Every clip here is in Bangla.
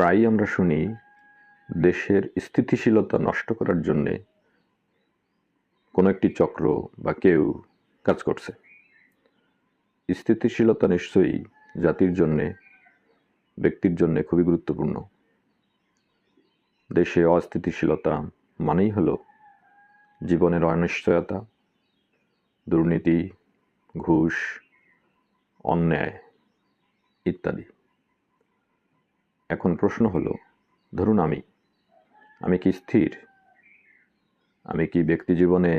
প্রায়ই আমরা শুনি, দেশের স্থিতিশীলতা নষ্ট করার জন্যে কোনো একটি চক্র বা কেউ কাজ করছে। স্থিতিশীলতা নিশ্চয়ই জাতির জন্যে, ব্যক্তির জন্যে খুবই গুরুত্বপূর্ণ। দেশে অস্থিতিশীলতা মানেই হল জীবনের অনিশ্চয়তা, দুর্নীতি, ঘুষ, অন্যায় ইত্যাদি। এখন প্রশ্ন হলো, ধরুন আমি আমি কি স্থির? আমি কি ব্যক্তি জীবনে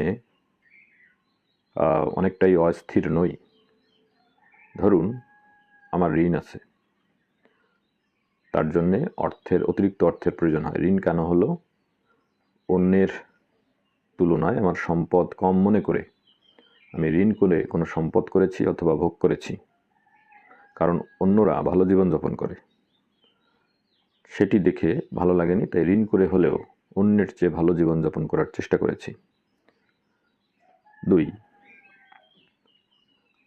অনেকটাই অস্থির নই? ধরুন, আমার ঋণ আছে। তার জন্যে অর্থের, অতিরিক্ত অর্থের প্রয়োজন হয়। ঋণ কেন হলো? অন্যের তুলনায় আমার সম্পদ কম মনে করে। আমি ঋণ করে কোনো সম্পদ করেছি অথবা ভোগ করেছি। কারণ অন্যরা ভালো জীবনযাপন করে। সেটি দেখে ভালো লাগেনি, তাই ঋণ করে হলেও অন্যের চেয়ে ভালো জীবনযাপন করার চেষ্টা করেছি। দুই,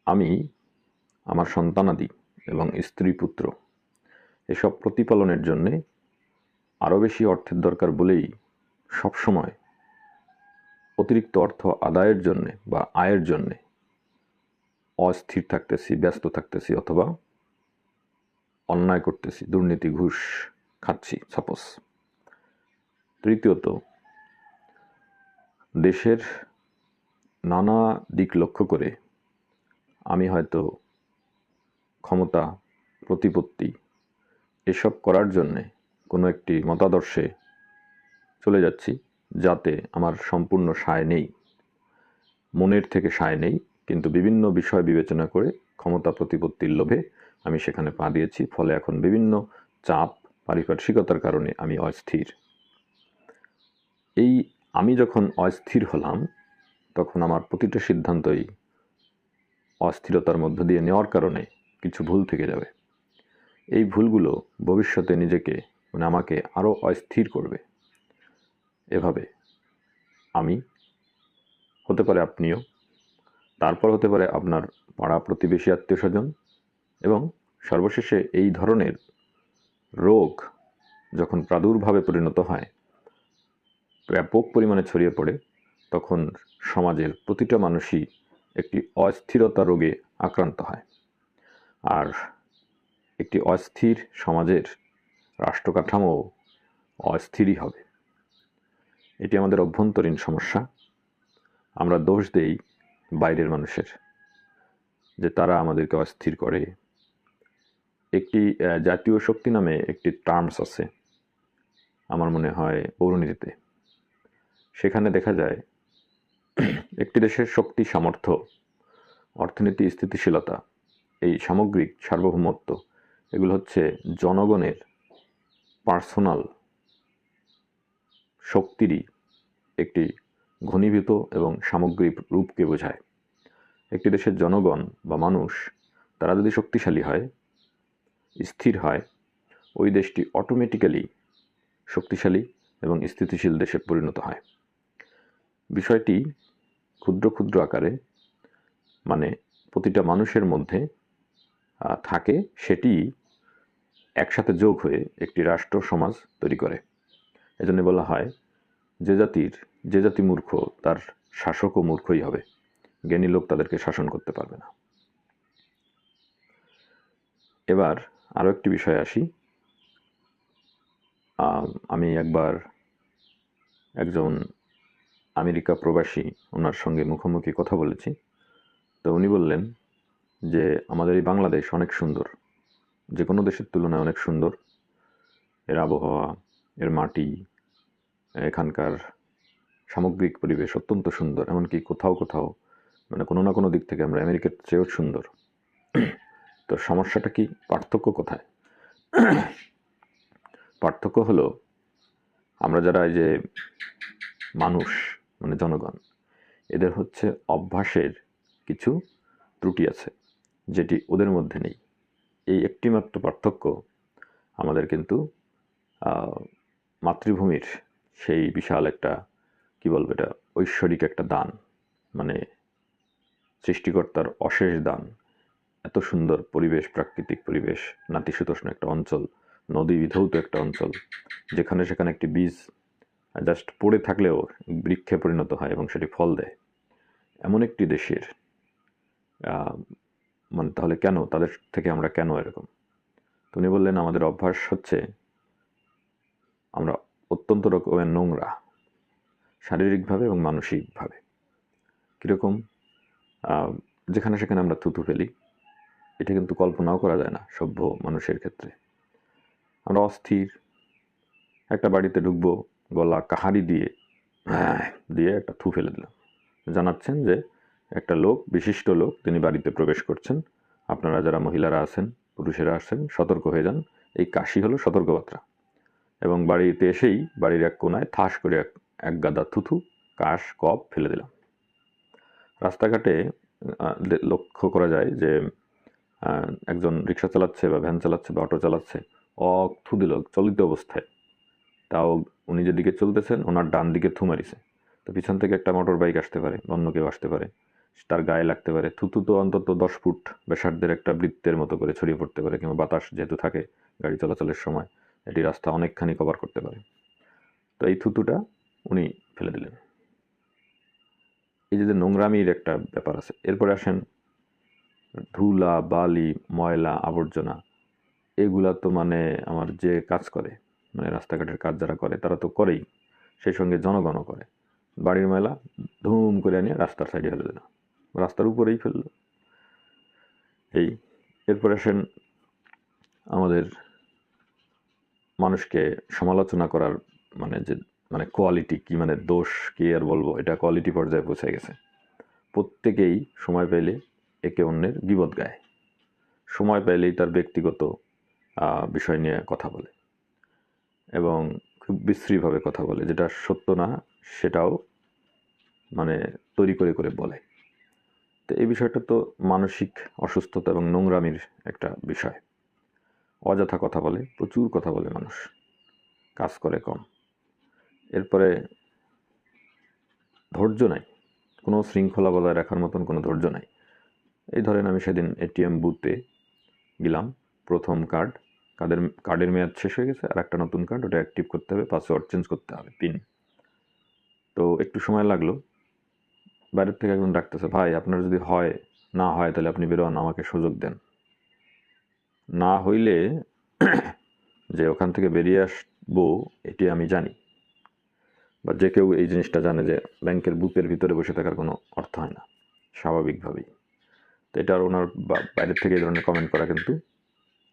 আমি আমার সন্তানাদি এবং স্ত্রী পুত্র, এসব প্রতিপালনের জন্যে আরও বেশি অর্থের দরকার বলেই সবসময় অতিরিক্ত অর্থ আদায়ের জন্যে বা আয়ের জন্যে অস্থির থাকতেছি, ব্যস্ত থাকতেছি অথবা অন্যায় করতেছি, দুর্নীতি, ঘুষ খাচ্ছি সাপোজ তৃতীয়ত, দেশের নানা দিক লক্ষ্য করে আমি হয়তো ক্ষমতা, প্রতিপত্তি এসব করার জন্যে কোনো একটি মতাদর্শে চলে যাচ্ছি যাতে আমার সম্পূর্ণ সায় নেই। মনের থেকে সায় নেই, কিন্তু বিভিন্ন বিষয় বিবেচনা করে ক্ষমতা, প্রতিপত্তির লোভে আমি সেখানে পা দিয়েছি। ফলে এখন বিভিন্ন চাপ পারিপার্শ্বিকতার কারণে আমি অস্থির। এই আমি যখন অস্থির হলাম, তখন আমার প্রতিটা সিদ্ধান্তই অস্থিরতার মধ্য দিয়ে নেওয়ার কারণে কিছু ভুল থেকে যাবে। এই ভুলগুলো ভবিষ্যতে নিজেকে মানে আমাকে আরও অস্থির করবে। এভাবে আমি হতে পারে আপনিও, তারপর হতে পারে আপনার পাড়া প্রতিবেশী আত্মীয় স্বজন এবং সর্বশেষে এই ধরনের রোগ যখন প্রাদুর্ভাবে পরিণত হয়, ব্যাপক পরিমাণে ছড়িয়ে পড়ে, তখন সমাজের প্রতিটা মানুষই একটি অস্থিরতা রোগে আক্রান্ত হয়। আর একটি অস্থির সমাজের রাষ্ট্র কাঠামো অস্থিরই হবে। এটি আমাদের অভ্যন্তরীণ সমস্যা। আমরা দোষ দেই বাইরের মানুষের যে তারা আমাদেরকে অস্থির করে। একটি জাতীয় শক্তি নামে একটি টার্মস আছে, আমার মনে হয় পৌরনীতিতে। সেখানে দেখা যায়, একটি দেশের শক্তি সামর্থ্য, অর্থনীতি স্থিতিশীলতা, এই সামগ্রিক সার্বভৌমত্ব, এগুলো হচ্ছে জনগণের পার্সোনাল শক্তিরই একটি ঘনীভূত এবং সামগ্রিক রূপকে বোঝায়। একটি দেশের জনগণ বা মানুষ, তারা যদি শক্তিশালী হয় স্থির হয়, ওই দেশটি অটোমেটিক্যালি শক্তিশালী এবং স্থিতিশীল দেশে পরিণত হয়। বিষয়টি ক্ষুদ্র ক্ষুদ্র আকারে মানে প্রতিটা মানুষের মধ্যে থাকে, সেটি একসাথে যোগ হয়ে একটি রাষ্ট্র, সমাজ তৈরি করে। এজন্য বলা হয়, যে জাতির, যে জাতি মূর্খ, তার শাসকও মূর্খই হবে। জ্ঞানী লোক তাদেরকে শাসন করতে পারবে না। এবার আরও একটি বিষয় আসি। আমি একবার একজন আমেরিকা প্রবাসী, ওনার সঙ্গে মুখোমুখি কথা বলেছি। তো উনি বললেন যে, আমাদের এই বাংলাদেশ অনেক সুন্দর। যে কোনো দেশের তুলনায় অনেক সুন্দর। এর আবহাওয়া, এর মাটি, এখানকার সামগ্রিক পরিবেশ অত্যন্ত সুন্দর। এমনকি কোথাও কোথাও মানে কোনো না কোনো দিক থেকে আমরা আমেরিকার চেয়েও সুন্দর। তো সমস্যাটা কি? পার্থক্য কোথায়? পার্থক্য হলো আমরা যারা এই যে মানুষ মানে জনগণ, এদের হচ্ছে অভ্যাসের কিছু ত্রুটি আছে, যেটি ওদের মধ্যে নেই। এই একটি মাত্র পার্থক্য আমাদের কিন্তু মাতৃভূমির সেই বিশাল একটা, কি বলব এটা, ঐশ্বরিক একটা দান মানে সৃষ্টিকর্তার অশেষ দান এত সুন্দর পরিবেশ, প্রাকৃতিক পরিবেশ, নাতিশীতোষ্ণ একটা অঞ্চল, নদী বিধৌত একটা অঞ্চল, যেখানে সেখানে একটি বীজ জাস্ট পড়ে থাকলেও বৃক্ষে পরিণত হয় এবং সেটি ফল দেয়। এমন একটি দেশের মানে তাহলে কেন? তাদের থেকে আমরা কেন এরকম? উনি বললেন, আমাদের অভ্যাস হচ্ছে আমরা অত্যন্ত রকমের নোংরা, শারীরিকভাবে এবং মানসিকভাবে। কীরকম? যেখানে সেখানে আমরা থুতু ফেলি। এটা কিন্তু কল্পনাও করা যায় না সভ্য মানুষের ক্ষেত্রে। আমরা অস্থির, একটা বাড়িতে ঢুকবো, গলা কাহারি দিয়ে দিয়ে একটা থু ফেলে দিলাম। জানাচ্ছেন যে একটা লোক, বিশিষ্ট লোক, তিনি বাড়িতে প্রবেশ করছেন। আপনারা যারা মহিলারা আছেন, পুরুষেরা আছেন, সতর্ক হয়ে যান। এই কাশি হলো সতর্কবার্তা। এবং বাড়িতে এসেই বাড়ির এক কোনায় ঠাস করে এক এক গাদা থুথু, কাশ, কপ ফেলে দিলাম। রাস্তাঘাটে লক্ষ্য করা যায় যে একজন রিক্সা চালাচ্ছে বা ভ্যান চালাচ্ছে বা অটো চালাচ্ছে, অক থু দিল, চলিত অবস্থায়। তাও উনি যেদিকে চলতেছেন, ওনার ডান দিকে থু মারিছে। তো পিছন থেকে একটা মোটর বাইক আসতে পারে, অন্য কেউ আসতে পারে। তার গায়ে লাগতে পারে। থুতু তো অন্তত দশ ফুট ব্যাসার্ধের একটা বৃত্তের মতো করে ছড়িয়ে পড়তে পারে, কিংবা বাতাস যেহেতু থাকে গাড়ি চলাচলের সময়, এটি রাস্তা অনেকখানি কভার করতে পারে। তো এই থুতুটা উনি ফেলে দিলেন। এই যে নোংরামির একটা ব্যাপার আছে, এরপরে আসেন ধুলা, বালি, ময়লা, আবর্জনা, এগুলা তো মানে আমার যে কাজ করে মানে রাস্তাঘাটের কাজ যারা করে, তারা তো করেই। সেই সঙ্গে জনগণও করে। বাড়ির ময়লা ধুম করে নিয়ে রাস্তার সাইডে ফেলে দিল। রাস্তার উপরেই ফেলল। এই, এরপরে আসেন আমাদের মানুষকে সমালোচনা করার মানে যে মানে কোয়ালিটি কি মানে দোষ কি আর বলব? এটা কোয়ালিটি পর্যায়ে পৌঁছে গেছে। প্রত্যেকেই সময় পেলে একে অন্যের বিপদ গায়। সময় পেলেই তার ব্যক্তিগত বিষয় নিয়ে কথা বলে এবং খুব বিশ্রীভাবে কথা বলে, যেটা সত্য না, সেটাও মানে তৈরি করে করে বলে। তো এই বিষয়টা তো মানসিক অসুস্থতা এবং নোংরামির একটা বিষয়। অযথা কথা বলে, প্রচুর কথা বলে মানুষ, কাজ করে কম। এরপরে ধৈর্য নাই, কোনো শৃঙ্খলা বজায় রাখার মতন কোনো ধৈর্য নাই। এই ধরেন আমি সেদিন এটিএম বুথে গেলাম, প্রথম কার্ড কার্ডের কার্ডের মেয়াদ শেষ হয়ে গেছে, আর একটা নতুন কার্ড ওটা অ্যাক্টিভ করতে হবে পাসওয়ার্ড চেঞ্জ করতে হবে পিন তো একটু সময় লাগল, বাইরের থেকে একজন ডাকতেছে, ভাই, আপনার যদি হয়, না হয়, তাহলে আপনি বেরোন, আমাকে সুযোগ দেন। না হইলে যে ওখান থেকে বেরিয়ে আসব, এটি আমি জানি। বা যে কেউ এই জিনিসটা জানে যে, ব্যাংকের বুথের ভিতরে বসে থাকার কোনো অর্থ হয় না, স্বাভাবিকভাবেই। তো এটা ওনার বাইরের থেকে এই ধরনের কমেন্ট করা কিন্তু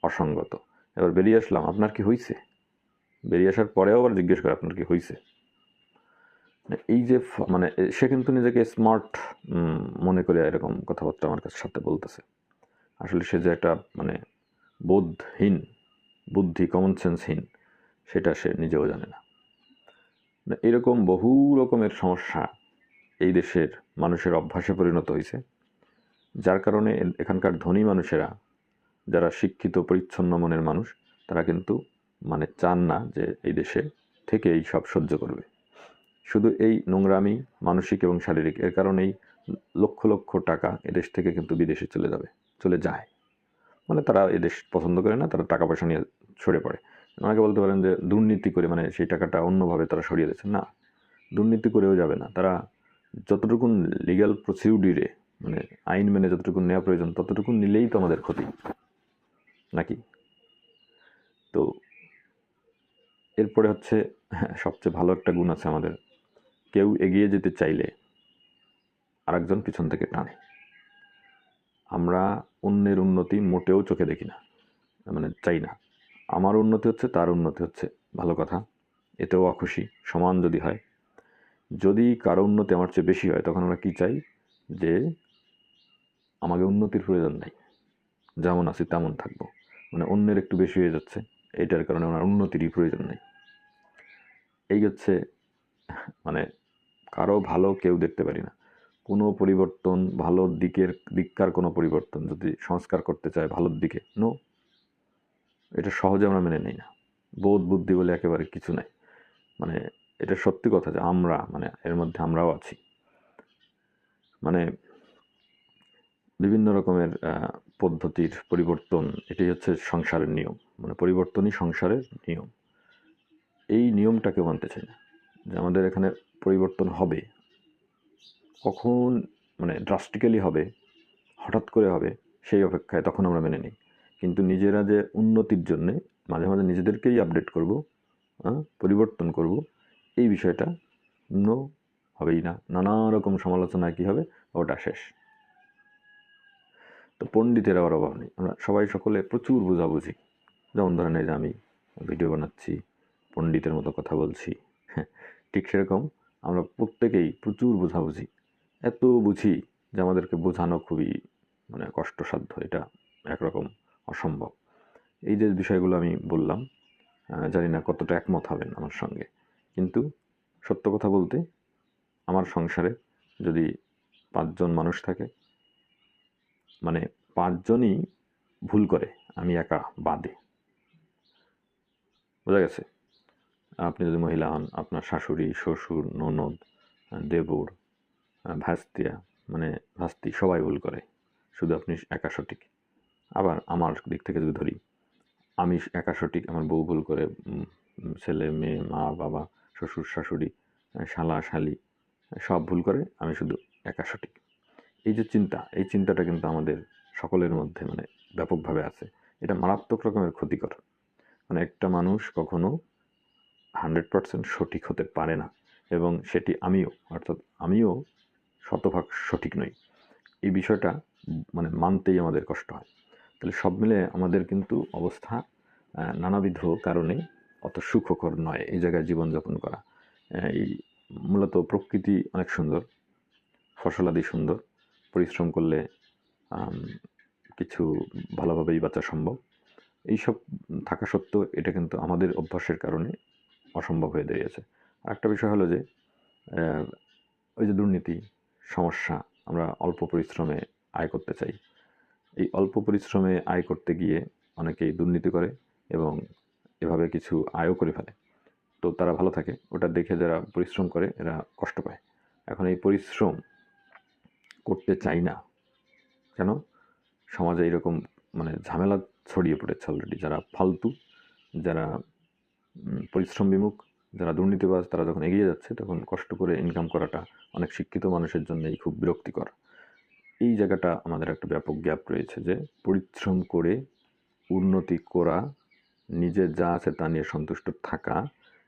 অসঙ্গত। এবার বেরিয়ে আসলাম, আপনার কি হয়েছে বেরিয়ে আসার পরেও আবার জিজ্ঞেস করে আপনার কি হয়েছে মানে এই যে মানে সে কিন্তু নিজেকে স্মার্ট মনে করে এরকম কথাবার্তা আমার কাছে সাথে বলতেছে। আসলে সে যে একটা মানে বোধহীন, বুদ্ধি কমন সেন্সহীন সেটা সে নিজেও জানে না। মানে এরকম বহু রকমের সমস্যা এই দেশের মানুষের অভ্যাসে পরিণত হয়েছে যার কারণে এখানকার ধনী মানুষেরা, যারা শিক্ষিত, পরিচ্ছন্ন মনের মানুষ, তারা কিন্তু মানে চান না যে এই দেশে থেকে এই সব সহ্য করবে। শুধু এই নোংরামি মানসিক এবং শারীরিক, এর কারণেই লক্ষ লক্ষ টাকা এদেশ থেকে কিন্তু বিদেশে চলে যাবে, চলে যায়। মানে তারা এদেশ পছন্দ করে না, তারা টাকা পয়সা নিয়ে সরে পড়ে। অনেকে বলতে পারেন যে দুর্নীতি করে মানে সেই টাকাটা অন্যভাবে তারা সরিয়ে দিচ্ছে। না, দুর্নীতি করেও যাবে না। তারা যতটুকুন লিগ্যাল প্রসিডিউরে মানে আইন মেনে যতটুকু নেওয়া প্রয়োজন, ততটুকু নিলেই তো আমাদের ক্ষতি। নাকি? তো এরপরে হচ্ছে, সবচেয়ে ভালো একটা গুণ আছে আমাদের। কেউ এগিয়ে যেতে চাইলে আরেকজন পিছন থেকে টানে। আমরা অন্যের উন্নতি মোটেও চোখে দেখি না মানে চাই না। আমার উন্নতি হচ্ছে, তার উন্নতি হচ্ছে। ভালো কথা, এতেও অখুশি, সমান যদি হয়। যদি কারও উন্নতি আমার চেয়ে বেশি হয়, তখন আমরা কি চাই? যে আমাকে উন্নতির প্রয়োজন নাই। যেমন আছি তেমন থাকব। মানে অন্যের একটু বেশি হয়ে যাচ্ছে এটার কারণে ওনার উন্নতিরই প্রয়োজন নেই। এই হচ্ছে মানে কারও ভালো কেউ দেখতে পারি না। কোনো পরিবর্তন ভালোর দিকের, দিককার কোনো পরিবর্তন যদি সংস্কার করতে চায় ভালোর দিকে নো এটা সহজে আমরা মেনে নেই না। বোধ বুদ্ধি বলে একেবারে কিছু নাই। মানে এটা সত্যি কথা যে আমরা মানে এর মধ্যে আমরাও আছি। মানে বিভিন্ন রকমের পদ্ধতির পরিবর্তন, এটাই হচ্ছে সংসারের নিয়ম। মানে পরিবর্তনই সংসারের নিয়ম। এই নিয়মটাকে মানতে চাই না। যে আমাদের এখানে পরিবর্তন হবে, কখন মানে ড্রাস্টিক্যালি হবে, হঠাৎ করে হবে, সেই অপেক্ষায় তখন আমরা মেনে নিই। কিন্তু নিজেরা যে উন্নতির জন্যে মাঝে মাঝে নিজেদেরকেই আপডেট করব পরিবর্তন করব, এই বিষয়টা নো হবেই না। নানা রকম সমালোচনায় কী হবে, ওটা শেষ। তো পণ্ডিতের আবার অভাব নেই। আমরা সবাই সকলে প্রচুর বোঝাবুঝি। যেমন ধরেন এই যে আমি ভিডিও বানাচ্ছি পণ্ডিতের মতো কথা বলছি হ্যাঁ, ঠিক সেরকম আমরা প্রত্যেকেই প্রচুর বোঝাবুঝি। এত বুঝি যে আমাদেরকে বোঝানো খুবই মানে কষ্টসাধ্য এটা একরকম অসম্ভব। এই যে বিষয়গুলো আমি বললাম জানি না কতটা একমত হবেন আমার সঙ্গে। কিন্তু সত্য কথা বলতে আমার সংসারে যদি পাঁচজন মানুষ থাকে মানে পাঁচজনই ভুল করে, আমি একা বাদে। বোঝা গেছে? আপনি যদি মহিলা হন, আপনার শাশুড়ি, শ্বশুর, ননদ, দেবর, ভাস্তিয়া মানে ভাস্তি, সবাই ভুল করে। শুধু আপনি একা সঠিক। আবার আমার দিক থেকে যদি ধরি, আমি একা সঠিক, আমার বউ ভুল করে ছেলে, মেয়ে, মা, বাবা, শ্বশুর, শাশুড়ি, শালা, শালি, সব ভুল করে, আমি শুধু একা সঠিক। এই যে চিন্তা, এই চিন্তাটা কিন্তু আমাদের সকলের মধ্যে মানে ব্যাপকভাবে আছে। এটা মারাত্মক রকমের ক্ষতিকর। মানে একটা মানুষ কখনো হান্ড্রেড পার্সেন্ট সঠিক হতে পারে না এবং সেটি আমিও, অর্থাৎ আমিও শতভাগ সঠিক নই। এই বিষয়টা মানে মানতেই আমাদের কষ্ট হয়। তাহলে সব মিলে আমাদের কিন্তু অবস্থা নানাবিধ কারণে অত সুখকর নয় এই জায়গায় জীবনযাপন করা। এই মূলত প্রকৃতি অনেক সুন্দর, ফসলাদি সুন্দর। পরিশ্রম করলে কিছু ভালোভাবেই বাঁচা সম্ভব। এইসব থাকা সত্ত্বেও এটা কিন্তু আমাদের অভ্যাসের কারণে অসম্ভব হয়ে দাঁড়িয়েছে। আরেকটা বিষয় হলো যে ওই যে দুর্নীতি, সমস্যা আমরা অল্প পরিশ্রমে আয় করতে চাই। এই অল্প পরিশ্রমে আয় করতে গিয়ে অনেকেই দুর্নীতি করে এবং এভাবে কিছু আয়ও করে ফেলে। তো তারা ভালো থাকে, ওটা দেখে যারা পরিশ্রম করে, এরা কষ্ট পায়। এখন এই পরিশ্রম করতে চাই না। কেন? সমাজে এরকম মানে ঝামেলা ছড়িয়ে পড়েছে অলরেডি যারা ফালতু, যারা পরিশ্রম বিমুখ, যারা দুর্নীতিবাজ, তারা যখন এগিয়ে যাচ্ছে, তখন কষ্ট করে ইনকাম করাটা অনেক শিক্ষিত মানুষের জন্যই খুব বিরক্তিকর। এই জায়গাটা আমাদের একটা ব্যাপক গ্যাপ রয়েছে যে, পরিশ্রম করে উন্নতি করা, নিজে যা আছে তা নিয়ে সন্তুষ্ট থাকা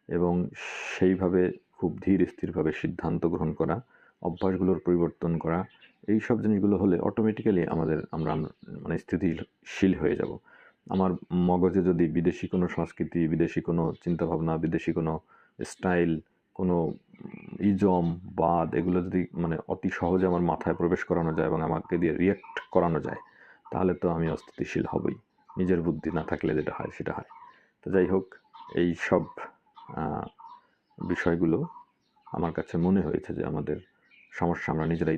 এবং সেইভাবে খুব ধীর স্থিরভাবে সিদ্ধান্ত গ্রহণ করা অভ্যাসগুলোর পরিবর্তন করা, এই সব জিনিসগুলো হলে অটোমেটিক্যালি আমাদের আমরা মানে স্থিতিশীল হয়ে যাব। আমার মগজে যদি বিদেশি কোনো সংস্কৃতি, বিদেশি কোনো চিন্তাভাবনা, বিদেশি কোনো স্টাইল কোনো ইজম বাদ, এগুলো যদি মানে অতি সহজে আমার মাথায় প্রবেশ করানো যায় এবং আমাকে দিয়ে রিয়েক্ট করানো যায়, তাহলে তো আমি অস্থিতিশীল হবই। নিজের বুদ্ধি না থাকলে যেটা হয়, সেটা হয়। তো যাই হোক, এই সব বিষয়গুলো আমার কাছে মনে হয়েছে যে আমাদের সমস্যা আমরা নিজেরাই